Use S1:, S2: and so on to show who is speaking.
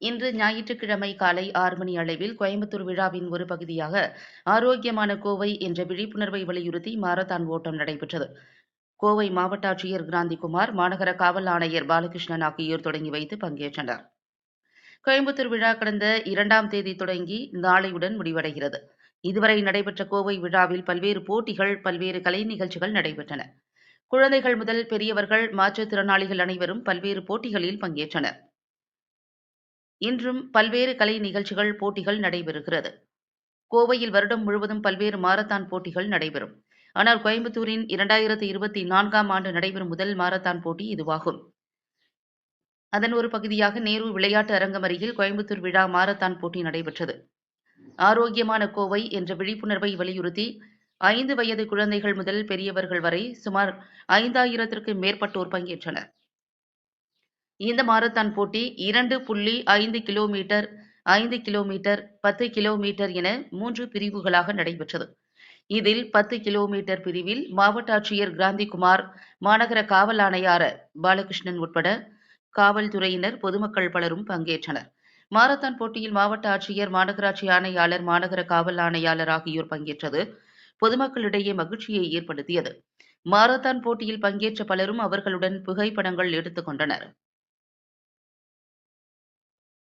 S1: இன்று ஞாயிற்றுக்கிழமை காலை ஆறு மணி அளவில் கோயம்புத்தூர் விழாவின் ஒரு பகுதியாக ஆரோக்கியமான கோவை என்ற விழிப்புணர்வை வலியுறுத்தி மாரத்தான் ஓட்டம் நடைபெற்றது. கோவை மாவட்ட ஆட்சியர் கிராந்திகுமார் மாநகர காவல் ஆணையர் பாலகிருஷ்ணன் ஆகியோர் தொடங்கி வைத்து பங்கேற்றனர். கோயம்புத்தூர் விழா கடந்த இரண்டாம் தேதி தொடங்கி நாளையுடன் முடிவடைகிறது. இதுவரை நடைபெற்ற கோவை விழாவில் பல்வேறு போட்டிகள் பல்வேறு கலை நிகழ்ச்சிகள் நடைபெற்றன. குழந்தைகள் முதல் பெரியவர்கள் மாற்றுத்திறனாளிகள் அனைவரும் பல்வேறு போட்டிகளில் பங்கேற்றனர். இன்றும் பல்வேறு கலை நிகழ்ச்சிகள் போட்டிகள் நடைபெறுகிறது. கோவையில் வருடம் முழுவதும் பல்வேறு மாரத்தான் போட்டிகள் நடைபெறும். ஆனால் கோயம்புத்தூரின் இரண்டாயிரத்தி இருபத்தி நான்காம் ஆண்டு நடைபெறும் முதல் மாரத்தான் போட்டி இதுவாகும். அதன் ஒரு பகுதியாக நேரு விளையாட்டு அரங்கம் அருகில் கோயம்புத்தூர் விழா மாரத்தான் போட்டி நடைபெற்றது. ஆரோக்கியமான கோவை என்ற விழிப்புணர்வை வலியுறுத்தி ஐந்து வயது குழந்தைகள் முதல் பெரியவர்கள் வரை சுமார் ஐந்தாயிரத்திற்கு மேற்பட்டோர் பங்கேற்றனர். இந்த மாரத்தான் போட்டி இரண்டு புள்ளி ஐந்து கிலோமீட்டர் ஐந்து கிலோமீட்டர் பத்து கிலோமீட்டர் என மூன்று பிரிவுகளாக நடைபெற்றது. இதில் பத்து கிலோமீட்டர் பிரிவில் மாவட்ட ஆட்சியர் கிராந்திகுமார் மாநகர காவல் ஆணையாளர் பாலகிருஷ்ணன் உட்பட காவல்துறையினர் பொதுமக்கள் பலரும் பங்கேற்றனர். மாரத்தான் போட்டியில் மாவட்ட ஆட்சியர் மாநகராட்சி ஆணையாளர் மாநகர காவல் ஆணையாளர் ஆகியோர் பங்கேற்றது. பொதுமக்களிடையே மகிழ்ச்சியை ஏற்படுத்தியது. மாரத்தான் போட்டியில் பங்கேற்ற பலரும் அவர்களுடன் புகைப்படங்கள் எடுத்துக் கொண்டனர்.